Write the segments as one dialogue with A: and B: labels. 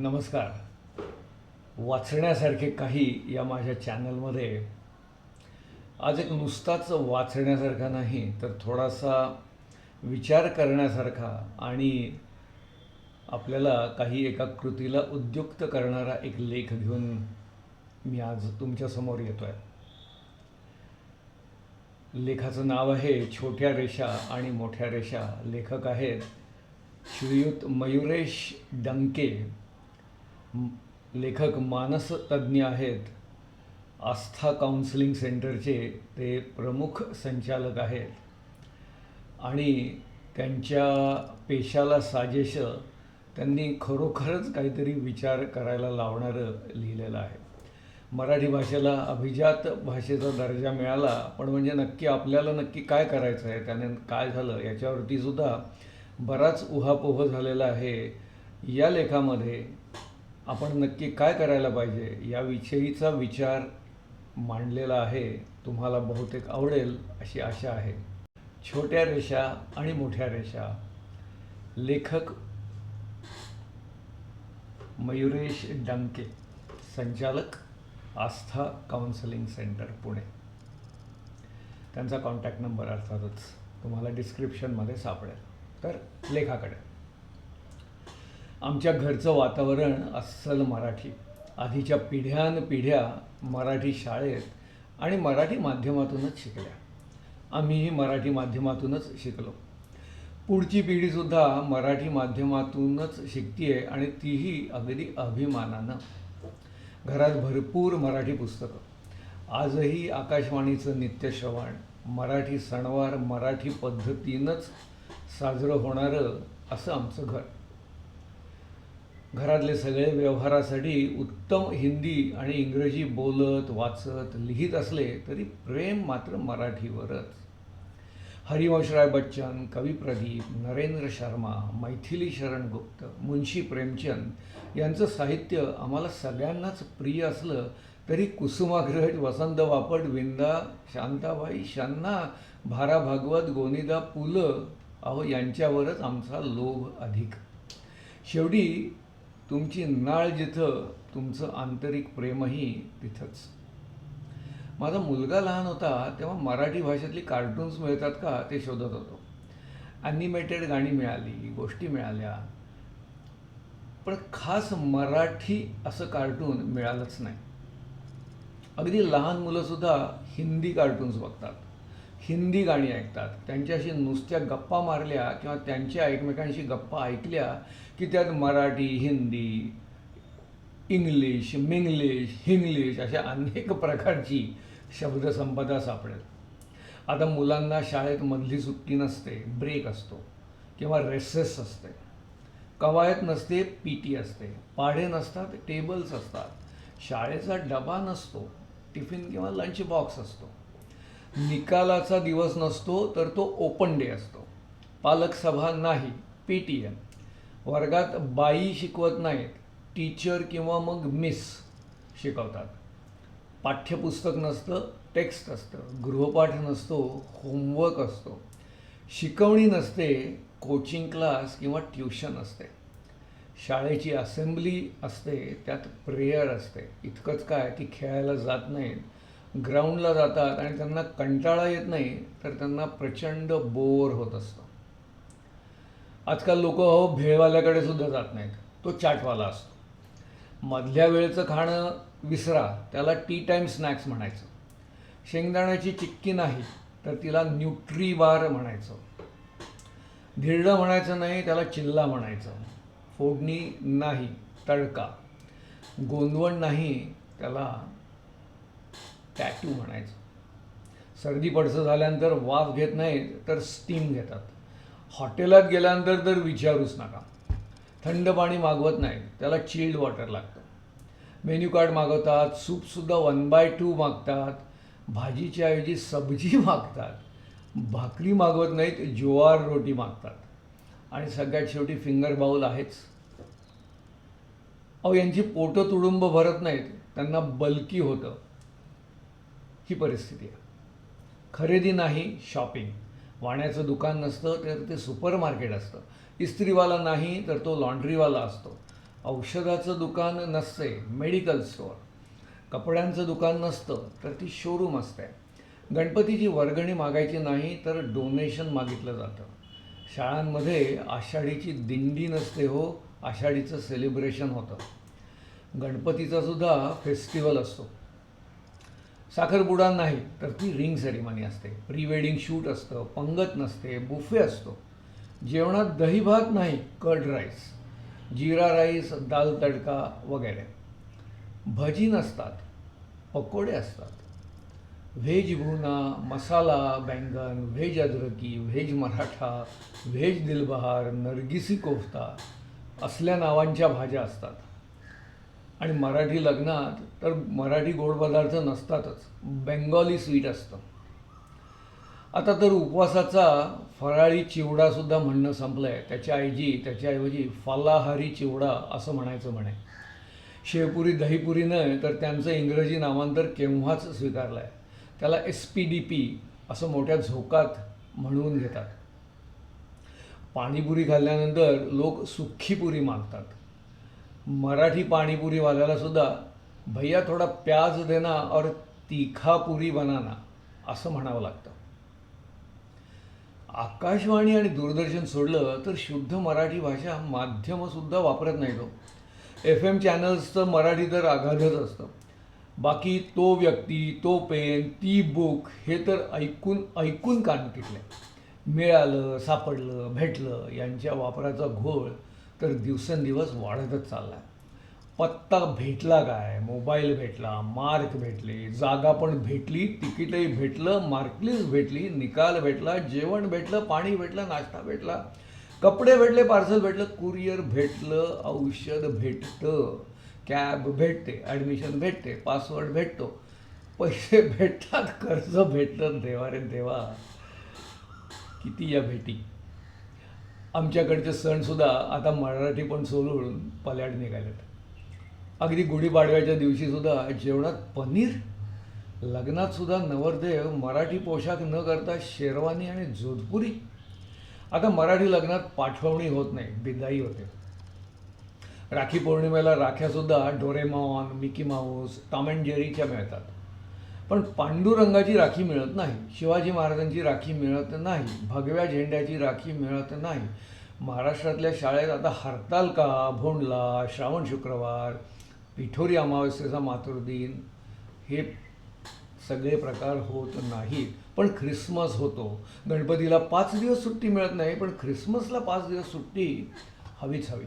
A: नमस्कार. वाचण्यासारखे काही या माझ्या चॅनलमध्ये. आज एक नुसताच वाचण्यासारखा नाही तर थोडासा विचार करण्यासारखा आणि आपल्याला काही एका कृतीला उद्युक्त करणारा एक लेख घेऊन मी आज तुमच्यासमोर येतो आहे लेखाचं नाव आहे छोट्या रेषा आणि मोठ्या रेषा. लेखक आहेत श्रीयुत मयुरेश डंके. लेखक मानसतज्ज्ञ आहेत. आस्था काउन्सिलिंग सेंटरचे ते प्रमुख संचालक आहेत. आणि त्यांच्या पेशाला साजेश त्यांनी खरोखरच काहीतरी विचार करायला लावणारं लिहिलेलं आहे. मराठी भाषेला अभिजात भाषेचा दर्जा मिळाला पण म्हणजे नक्की आपल्याला नक्की काय करायचं आहे? त्याने काय झालं? याच्यावरती सुद्धा बराच उहापोह झालेला आहे. या लेखामध्ये आपण नक्की काय करायला पाहिजे याविषयीचा विचार मांडलेला आहे तुम्हाला बहुतेक आवडेल अशी आशा आहे. छोट्या रेषा आणि मोठ्या रेषा. लेखक मयुरेश डांके संचालक आस्था काउन्सिलिंग सेंटर पुणे. त्यांचा कॉन्टॅक्ट नंबर अर्थातच तुम्हाला डिस्क्रिप्शनमध्ये सापडेल. तर लेखाकडे. आमच्या घरचं वातावरण अस्सल मराठी. आधीच्या पिढ्यान पिढ्या मराठी शाळेत आणि मराठी माध्यमातूनच शिकल्या. आम्हीही मराठी माध्यमातूनच शिकलो. पुढची पिढीसुद्धा मराठी माध्यमातूनच शिकतीये आणि तीही अगदी अभिमानानं. घरात भरपूर मराठी पुस्तकं. आजही आकाशवाणीचं नित्यश्रवण मराठी सणवार मराठी पद्धतीनंच साजरं होणारं असं आमचं घर. घरातले सगळे व्यवहारासाठी उत्तम हिंदी आणि इंग्रजी बोलत वाचत लिहित असले तरी प्रेम मात्र मराठीवरच. हरिवंशराय बच्चन कवी प्रदीप नरेंद्र शर्मा मैथिली शरण गुप्त मुन्शी प्रेमचंद यांचं साहित्य आम्हाला सगळ्यांनाच प्रिय असलं तरी कुसुमाग्रज वसंत वापट विंदा शांताबाई शांना भारा भागवत गोनिदा पु ल अहो यांच्यावरच आमचा लोभ अधिक. शेवटी तुमची नाळ जिथं तुमचं आंतरिक प्रेमही तिथंच. माझा मुलगा लहान होता तेव्हा मराठी भाषेतली कार्टून्स मिळतात का ते शोधत होतो. ॲनिमेटेड गाणी मिळाली गोष्टी मिळाल्या. पण खास मराठी असं कार्टून मिळालंच नाही. अगदी लहान मुलंसुद्धा हिंदी कार्टून्स बघतात. हिंदी गाणी ऐकतात. त्यांच्याशी नुसत्या गप्पा मारल्या किंवा त्यांच्या एकमेकांशी गप्पा ऐकल्या की त्यात Marathi Hindi English Minglish Hinglish अशा अनेक प्रकारची शब्दसंपदा सापडेल. आता मुलांना शाळेत मधली सुट्टी नसते ब्रेक असतो किंवा रेसेस असते. कवायत नसते पी टी असते. पाढे नसतात टेबल्स असतात. शाळेचा डबा नसतो टिफिन किंवा लंच बॉक्स असतो. निकालाचा दिवस नसतो तर तो ओपन डे असतो. पालक सभा नाही पी टी एम वर्गात बाई शिकवत नाहीत टीचर किंवा मग मिस शिकवतात. पाठ्यपुस्तक नसतं टेक्स्ट असतं. गृहपाठ नसतो होमवर्क असतो. शिकवणी नसते कोचिंग क्लास किंवा ट्युशन असते. शाळेची असेंब्ली असते त्यात प्रेयर असते. इतकंच काय ती खेळायला जात नाहीत. ग्राउंडला जातात आणि त्यांना कंटाळा येत नाही तर त्यांना प्रचंड बोर होत असतं. आजकाल लोक अहो भेळवाल्याकडे सुद्धा जात नाहीत. तो चाटवाला असतो. मधल्या वेळेचं खाणं विसरा त्याला टी टाईम स्नॅक्स म्हणायचं. शेंगदाण्याची चिक्की नाही तर तिला न्यूट्री बार म्हणायचं. धिरडं म्हणायचं नाही त्याला चिल्ला म्हणायचं. फोडणी नाही तडका. गोंदवण नाही त्याला टॅटू म्हणायचं? सर्दी पडसं झाल्यानंतर वाफ घेत नाहीत तर स्टीम घेतात. हॉटेलात गेल्यानंतर तर विचारूच नका. थंड पाणी मागवत नाही त्याला चिल्ड वॉटर लागतं. मेन्यू कार्ड मागवतात सूपसुद्धा वन बाय टू मागतात भाजीच्या ऐवजी सब्जी मागतात भाकरी मागवत नाहीत ज्वार रोटी मागतात. आणि सगळ्यात शेवटी फिंगर बाऊल आहेच. अहो यांची पोटं तुडुंब भरत नाहीत त्यांना बल्की होतं. ही परिस्थिती आहे. खरेदी नाही शॉपिंग वाण्याचं दुकान नसतं तर ते सुपर मार्केट असतं. इस्त्रीवाला नाही तर तो लॉन्ड्रीवाला असतो. औषधाचं दुकान नसते मेडिकल स्टोअर कपड्यांचं दुकान नसतं तर ती शोरूम असते. गणपतीची वर्गणी मागायची नाही तर डोनेशन मागितलं जातं. शाळांमध्ये आषाढीची दिंडी नसते हो आषाढीचं सेलिब्रेशन होतं. गणपतीचा सुद्धा फेस्टिवल असतो. साखरपुडा नाही तर ती रिंग सेरेमनी असते. प्री वेडिंग शूट असतं पंगत नसते बुफे असतो. जेवणात दही भात नाही curd rice jeera rice dal tadka वगैरे. भजी नसतात पकोडे असतात. Veg bhuna masala baingan veg adraki veg Maratha veg Dilbahar Nargisi kofta असल्या नावांच्या भाज्या असतात. आणि मराठी लग्नात तर मराठी गोड पदार्थ नसतातच. बेंगॉली स्वीट असतं. आता तर उपवासाचा फराळी चिवडासुद्धा म्हणणं संपलं आहे त्याच्याऐवजी त्याच्याऐवजी फलाहारी चिवडा असं म्हणायचं म्हणे. शेवपुरी दहीपुरी नाही तर त्यांचं इंग्रजी नामांतर केव्हाच स्वीकारलं आहे त्याला एस पी डी पी असं मोठ्या झोकात म्हणून घेतात. पाणीपुरी खाल्ल्यानंतर लोक सुखीपुरी मागतात. मराठी पाणीपुरीवाल्याला सुद्धा भैया थोडा प्याज देना और तीखा पुरी बनाना असं म्हणावं लागतं. आकाशवाणी आणि दूरदर्शन सोडलं तर शुद्ध मराठी भाषा माध्यमसुद्धा वापरत नाही तो. एफ एम चॅनल्सचं मराठी तर अगाधच असतं. बाकी तो व्यक्ती तो पेन ती बुक हे तर ऐकून ऐकून कान पिकले मिळालं सापडलं भेटलं यांच्या वापराचा घोळ तर दिवसेंदिवस वाढतच चालला आहे पत्ता भेटला काय? मोबाईल भेटला मार्क भेटले जागा पण भेटली तिकीटही भेटलं मार्कलीच भेटली निकाल भेटला जेवण भेटलं पाणी भेटलं नाश्ता भेटला कपडे भेटले पार्सल भेटलं कुरिअर भेटलं औषध भेटतं कॅब भेटते ॲडमिशन भेटते पासवर्ड भेटतो पैसे भेटतात कर्ज भेटतं देवा रे देवा. किती या भेटी. आमच्याकडचे सणसुद्धा आता मराठी पण सोडून पल्याड निघालेत. अगदी गुढीपाडव्याच्या दिवशीसुद्धा जेवणात पनीर लग्नातसुद्धा नवरदेव मराठी पोशाख न करता शेरवानी आणि जोधपुरी. आता मराठी लग्नात पाठवणी होत नाही बिदाई होते. राखी पौर्णिमेला राख्यासुद्धा Doraemon Mickey Mouse Tom and जेरीच्या मिळतात. पण पांडुरंगाची राखी मिळत नाही शिवाजी महाराजांची राखी मिळत नाही भगव्या झेंड्याची राखी मिळत नाही. महाराष्ट्रातल्या शाळेत आता हरताल का भोंडला श्रावण शुक्रवार पिठोरी अमावस्येचा मातृदिन हे सगळे प्रकार होत नाहीत. पण ख्रिसमस होतो. गणपतीला पाच दिवस सुट्टी मिळत नाही पण ख्रिसमसला पाच दिवस सुट्टी हवीच हवी.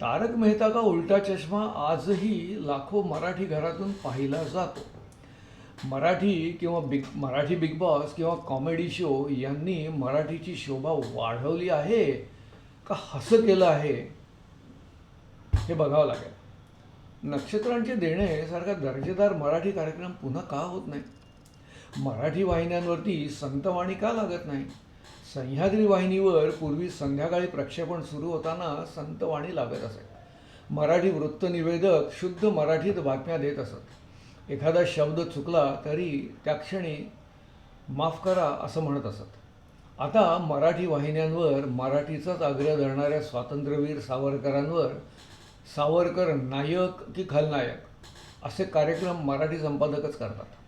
A: तारक मेहता का उलटा चष्मा आजही लाखो मराठी घरातून पाहिला जातो. मराठी किंवा बिग मराठी बिग बॉस किंवा कॉमेडी शो यांनी मराठीची शोभा वाढवली आहे का हसं केलं आहे? हे बघावं लागेल. नक्षत्रांचे देणे सारखा दर्जेदार मराठी कार्यक्रम पुन्हा का होत नाही? मराठी वाहिन्यांवरती संतवाणी का लागत नाही? सह्याद्री वाहिनीवर पूर्वी संध्याकाळी प्रक्षेपण सुरू होताना संतवाणी लागत असे मराठी वृत्तनिवेदक शुद्ध मराठीत बातम्या देत असत. एखादा शब्द चुकला तरी त्या क्षणी माफ करा असं म्हणत असत. आता मराठी वाहिन्यांवर मराठीचाच आग्रह धरणाऱ्या स्वातंत्र्यवीर सावरकरांवर सावरकर नायक की खलनायक असे कार्यक्रम मराठी संपादकच करतात.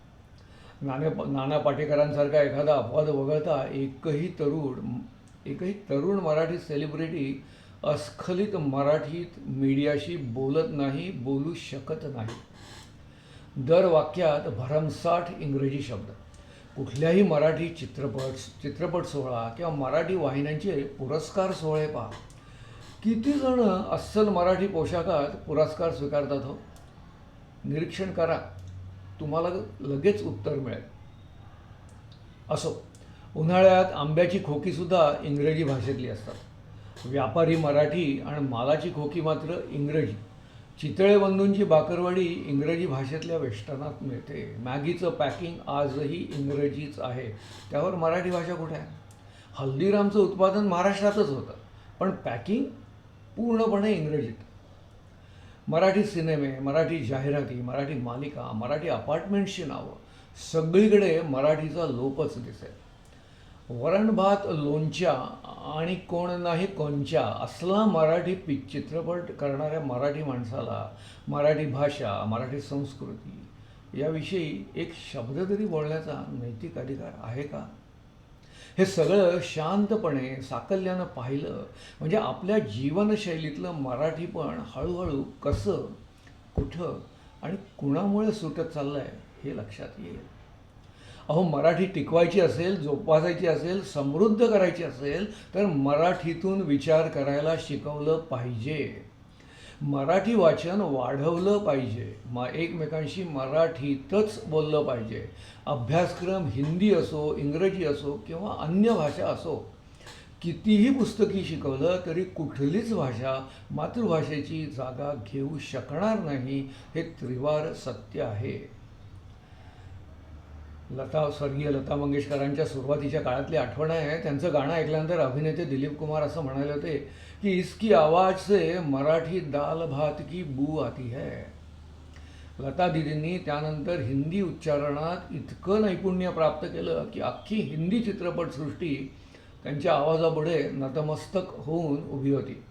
A: नाणे नाना पाटेकरांसारखा एखादा अपवाद वगळता एकही तरुण एकही तरुण मराठी सेलिब्रिटी अस्खलित मराठीत मीडियाशी बोलत नाही बोलू शकत नाही. दर वाक्यात भरमसाठ इंग्रजी शब्द. कुठल्याही मराठी चित्रपट चित्रपट सोहळा किंवा मराठी वाहिन्यांचे पुरस्कार सोहळे पहा. किती जण अस्सल मराठी पोशाखात पुरस्कार स्वीकारतात हो? निरीक्षण करा. तुम्हाला लगेच उत्तर मिळेल. असो उन्हाळ्यात आंब्याची खोकीसुद्धा इंग्रजी भाषेतली असतात. व्यापारी मराठी आणि मालाची खोकी मात्र इंग्रजी. चितळे बंधूंची बाकरवाडी इंग्रजी भाषेतल्या वेष्टनात मिळते. मॅगीचं पॅकिंग आजही इंग्रजीच आहे. त्यावर मराठी भाषा कुठे आहे? हल्दीरामचं उत्पादन महाराष्ट्रातच होतं. पण पॅकिंग पूर्णपणे इंग्रजीत. मराठी सिनेमे मराठी जाहिराती मराठी मालिका मराठी अपार्टमेंट्सची नावं सगळीकडे मराठीचा लोपच दिसेल. वरण भात लोणच्या आणि कोण नाही कोणच्या असला मराठी पि चित्रपट करणाऱ्या मराठी माणसाला मराठी भाषा मराठी संस्कृती याविषयी एक शब्द तरी बोलण्याचा नैतिक अधिकार आहे का? हे सगळं शांतपणे साकल्यानं पाहिलं. म्हणजे आपल्या जीवनशैलीतलं मराठीपण हळूहळू कसं कुठं आणि कुणामुळे सुटत चाललं आहे हे लक्षात येईल. अहो मराठी टिकवायची असेल जोपासायची असेल समृद्ध करायची असेल तर मराठीतून विचार करायला शिकवलं पाहिजे. मराठी वाचन वाढवलं पाहिजे. म एकमेकांशी मराठीतच बोललं पाहिजे. अभ्यासक्रम हिंदी असो इंग्रजी असो किंवा अन्य भाषा असो कितीही पुस्तकी शिकवलं तरी कुठलीच भाषा मातृभाषेची जागा घेऊ शकणार नाही हे त्रिवार सत्य आहे. लता स्वर्गीय लता मंगेशकरांच्या सुरुवातीच्या काळातली आठवण आहे. त्यांचं गाणं ऐकल्यानंतर अभिनेते दिलीप कुमार असं म्हणाले होते की इसकी आवाज से मराठी दाल भात की बू आती है. लता दिदींनी त्यानंतर हिंदी उच्चारणात इतकं नैपुण्य प्राप्त केलं की अख्खी हिंदी चित्रपटसृष्टी त्यांच्या आवाजापुढे नतमस्तक होऊन उभी होती.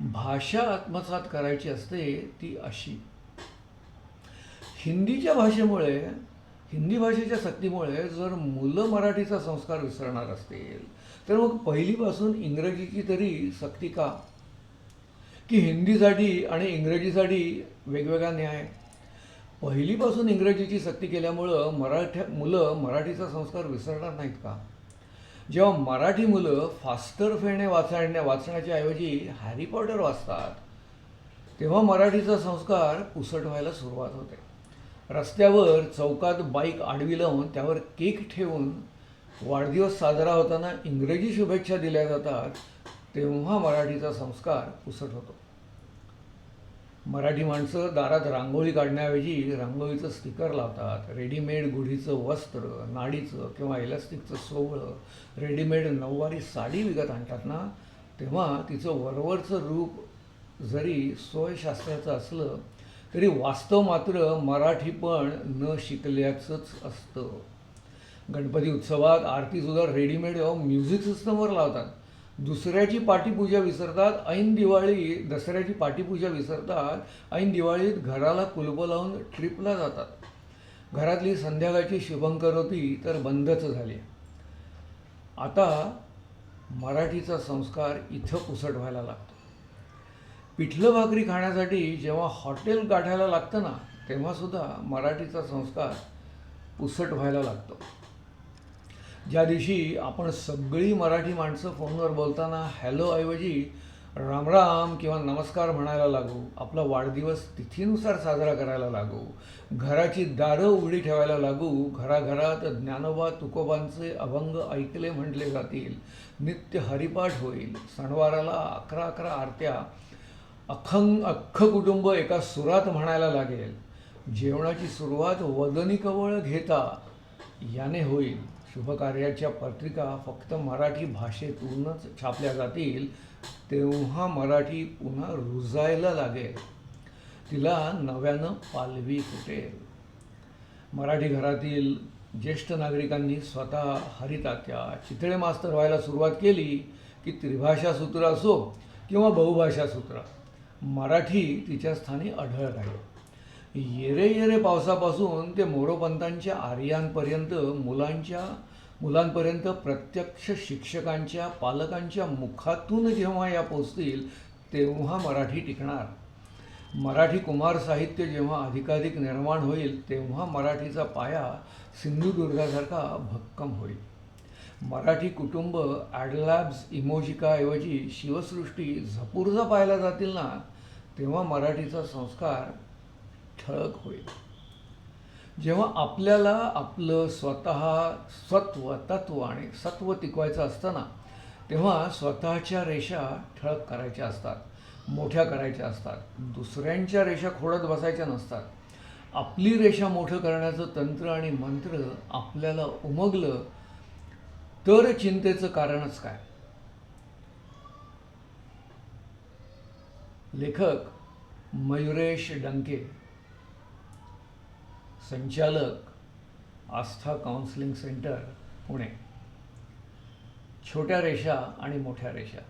A: भाषा आत्मसात करायची असते ती अशी. हिंदीच्या भाषेमुळे हिंदी भाषेच्या सक्तीमुळे जर मुलं मराठीचा संस्कार विसरणार असतील तर मग पहिलीपासून इंग्रजीची तरी सक्ती का? की हिंदीसाठी आणि इंग्रजीसाठी वेगवेगळा न्याय? पहिलीपासून इंग्रजीची सक्ती केल्यामुळं मराठ्या मुलं मराठीचा संस्कार विसरणार नाहीत का? जेव्हा मराठी मुलं फास्टर फेणे वाचण्या वाचण्याच्या ऐवजी हॅरी पॉटर वाचतात तेव्हा मराठीचा संस्कार पुसट व्हायला सुरुवात होते. रस्त्यावर चौकात बाईक आडवी लावून त्यावर केक ठेवून वाढदिवस साजरा होताना इंग्रजी शुभेच्छा दिल्या जातात तेव्हा मराठीचा संस्कार पुसट होतो. मराठी माणसं दारात रांगोळी काढण्याऐवजी रांगोळीचं स्टिकर लावतात. रेडीमेड गुढीचं वस्त्र नाडीचं किंवा इलास्टिकचं सोवळं रेडीमेड नऊवारी साडी विकत आणतात ना तेव्हा तिचं वरवरचं रूप जरी सोयशास्त्राचं असलं तरी वास्तव मात्र मराठीपण न शिकल्याचंच असतं. गणपती उत्सवात आरतीसुद्धा रेडीमेड म्युझिक सिस्टमवर लावतात. दुसऱ्याची पाठीपूजा विसरतात ऐन दिवाळी दसऱ्याची पाठीपूजा विसरतात ऐन दिवाळीत घराला कुलब लावून ट्रिपला जातात. घरातली संध्याकाळची शुभंकर होती तर बंदच झाली. आता मराठीचा संस्कार इथं पुसट व्हायला लागतो. पिठलं भाकरी खाण्यासाठी जेव्हा हॉटेल गाठायला लागतं ना तेव्हासुद्धा मराठीचा संस्कार पुसट व्हायला लागतो. ज्या दिवशी आपण सगळी मराठी माणसं फोनवर बोलताना हॅलोऐवजी रामराम किंवा नमस्कार म्हणायला लागू आपला वाढदिवस तिथीनुसार साजरा करायला लागू घराची दारं उघडी ठेवायला लागू घराघरात ज्ञानोबा तुकोबांचे अभंग ऐकले म्हटले जातील नित्य हरिपाठ होईल सणवाराला अकरा अकरा आरत्या अखंग अख्खं कुटुंब एका सुरात म्हणायला लागेल. जेवणाची सुरुवात वदनी कवळ घेता याने होईल. शुभकार्याच्या पत्रिका फक्त मराठी भाषेतूनच छापल्या जातील तेव्हा मराठी पुन्हा रुजायला लागेल. तिला नव्यानं पालवी फुटेल. मराठी घरातील ज्येष्ठ नागरिकांनी स्वतः हरितात्या चितळे मास्तर व्हायला सुरुवात केली की त्रिभाषा सूत्र असो किंवा बहुभाषा सूत्र. मराठी तिच्या स्थानी आढळत आहे. येरे येरे पावसापासून ते मोरोपंतांच्या आर्यांपर्यंत मुलांच्या मुलांपर्यंत प्रत्यक्ष शिक्षकांच्या पालकांच्या मुखातून जेव्हा या पोचतील तेव्हा मराठी टिकणार. मराठी कुमार साहित्य जेव्हा अधिकाधिक निर्माण होईल तेव्हा मराठीचा पाया सिंधुदुर्गासारखा भक्कम होईल. मराठी कुटुंब ॲडलॅब्स इमोजिकाऐवजी शिवसृष्टी झपुर्जा पाहायला जातील ना? तेव्हा मराठीचा संस्कार ठळक होईल. जेव्हा आपल्याला आपलं स्वतः सत्व तत्व आणि सत्व टिकवायचं असतं ना तेव्हा स्वतःच्या रेषा ठळक करायच्या असतात मोठ्या करायच्या असतात दुसऱ्यांच्या रेषा खोडत बसायच्या नसतात. आपली रेषा मोठं करण्याचं तंत्र आणि मंत्र आपल्याला उमगलं तर चिंतेचं कारणच काय? लेखक मयुरेश डंके संचालक आस्था काउन्सिलिंग सेंटर पुणे. छोट्या रेषा आणि मोठ्या रेषा.